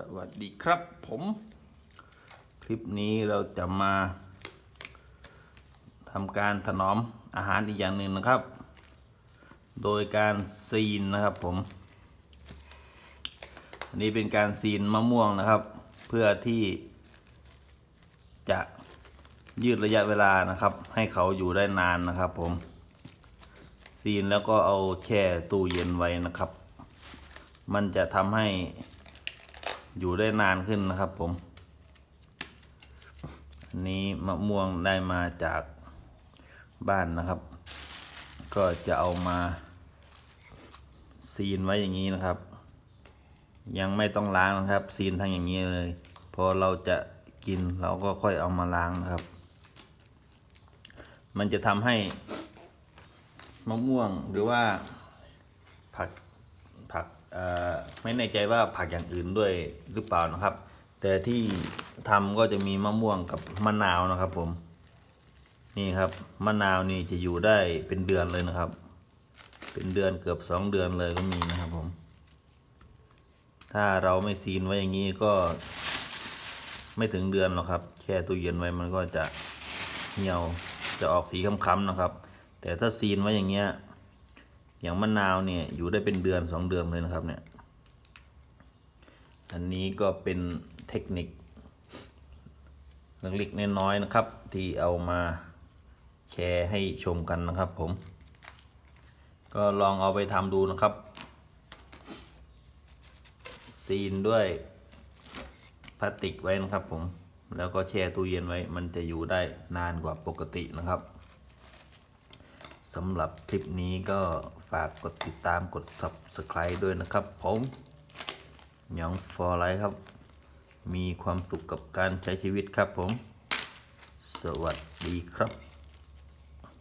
สวัสดีครับผมคลิปนี้เราจะมาทำการถนอมอาหารอีกอย่างหนึ่งนะครับ โดยการซีนนะครับผมอันนี้เป็นการซีนมะม่วงนะครับ เพื่อที่จะยืดระยะเวลานะครับ ให้เขาอยู่ได้นานนะครับ ผมซีนแล้วก็เอาแช่ตู้เย็นไว้นะครับ มันจะทำให้ อยู่ได้นานขึ้นนะครับผม อันนี้มะม่วงได้มาจากบ้านนะครับ ก็จะเอามาซีนไว้อย่างนี้นะครับ ยังไม่ต้องล้างนะครับ ซีนทั้งอย่างนี้เลย พอเราจะกินเราก็ค่อยเอามาล้างนะครับ มันจะทำให้มะม่วงหรือว่าผัก ไม่แน่ใจว่าผักอย่างอื่นด้วยหรือเปล่านะครับ แต่ที่ทำก็จะมีมะม่วงกับมะนาวนะครับ ผม นี่ครับมะนาวนี่จะอยู่ได้เป็นเดือนเลยนะครับ เป็นเดือนเกือบสองเดือนเลยก็มีนะครับ ผม ถ้าเราไม่ซีนไว้อย่างนี้ก็ ไม่ถึงเดือนหรอกครับแช่ตู้เย็นไว้มันก็จะเหี่ยวจะออกสีค้ำๆนะครับ แต่ถ้าซีนไว้อย่างเงี้ย อย่างมะนาวเนี่ยอยู่ได้เป็นเดือนสองเดือนเลยนะครับเนี่ย อันนี้ก็เป็นเทคนิคเล็กๆน้อยๆนะครับ ที่เอามาแชร์ให้ชมกันนะครับผม ก็ลองเอาไปทำดูนะครับ ซีนด้วยพลาสติกไว้นะครับผม แล้วก็แช่ตู้เย็นไว้ มันจะอยู่ได้นานกว่าปกตินะครับ สำหรับคลิปนี้ก็ฝากกดติดตามกด subscribe ด้วยนะครับ ผมหยองฟอร์ไลท์ครับ มีความสุขกับการใช้ชีวิตครับผม สวัสดีครับ